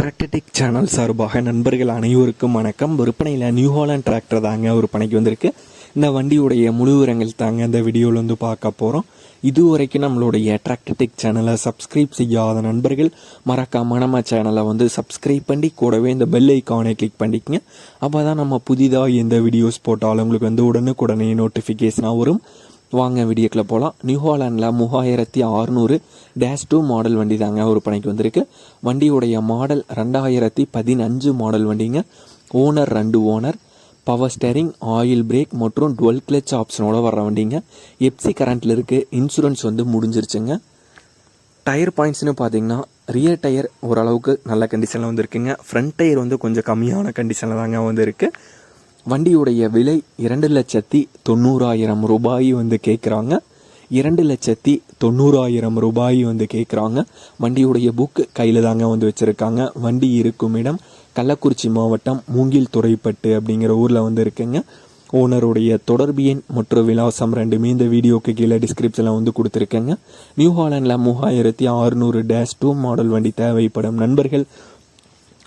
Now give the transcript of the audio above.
Tractor Tech channel சார்பாக நண்பர்கள் அனைவருக்கும் வணக்கம். விற்பனையில் நியூ ஹாலண்ட் டிராக்டர் தாங்க ஒரு பணிக்கு வந்திருக்கு. இந்த வண்டியுடைய முழு விவரங்கள் தாங்க இந்த வீடியோவில் வந்து பார்க்க போகிறோம் இதுவரைக்கும் நம்மளுடைய ட்ராக்டடிக் சேனலை சப்ஸ்கிரைப் செய்யாத நண்பர்கள் மறக்காம நம்ம சேனலை வந்து சப்ஸ்கிரைப் பண்ணி கூடவே இந்த பெல் ஐக்கானை கிளிக் பண்ணிக்கங்க. அப்போ தான் நம்ம புதிதாக எந்த வீடியோஸ் போட்டாலும் உங்களுக்கு வந்து உடனுக்குடனே நோட்டிஃபிகேஷனாக வரும். வாங்க வீடியோக்கில் போகலாம் நியூ ஹாலாண்டில் மூவாயிரத்தி அறுநூறு டேஷ் டூ மாடல் வண்டி தாங்க ஒரு பணிக்கு வந்திருக்கு. வண்டியுடைய மாடல் ரெண்டாயிரத்தி பதினஞ்சு மாடல் வண்டிங்க. ஓனர் ரெண்டு owner power steering oil brake மற்றும் டுவெல் கிளச் ஆப்ஷனோட வர்ற வண்டிங்க. எப்சி கரண்ட்டில் இருக்குது இன்சூரன்ஸ் வந்து முடிஞ்சிருச்சுங்க. டயர் பாயிண்ட்ஸ்னு பார்த்தீங்கன்னா ரியர் டயர் ஓரளவுக்கு நல்ல கண்டிஷனில் வந்துருக்குங்க. ஃப்ரண்ட் டயர் வந்து கொஞ்சம் கம்மியான கண்டிஷனில் தாங்க வந்து இருக்குது வண்டியுடைய விலை இரண்டு லட்சத்தி தொண்ணூறாயிரம் ரூபாய் வந்து கேட்குறாங்க இரண்டு லட்சத்தி தொண்ணூறாயிரம் ரூபாய் வந்து கேட்குறாங்க வண்டியுடைய புக் கையில் தாங்க வந்து வச்சுருக்காங்க. வண்டி இருக்கும் இடம் கள்ளக்குறிச்சி மாவட்டம் மூங்கில் துறைப்பட்டு அப்படிங்கிற ஊரில் வந்து இருக்குங்க. ஓனருடைய தொடர்பு எண் மற்றும் விலாசம் ரெண்டுமே இந்த வீடியோக்கு கீழே டிஸ்கிரிப்ஷனில் வந்து கொடுத்துருக்கேங்க. நியூ ஹாலண்டில் மூவாயிரத்தி அறுநூறு டேஷ் டூ மாடல் வண்டி தேவைப்படும் நண்பர்கள்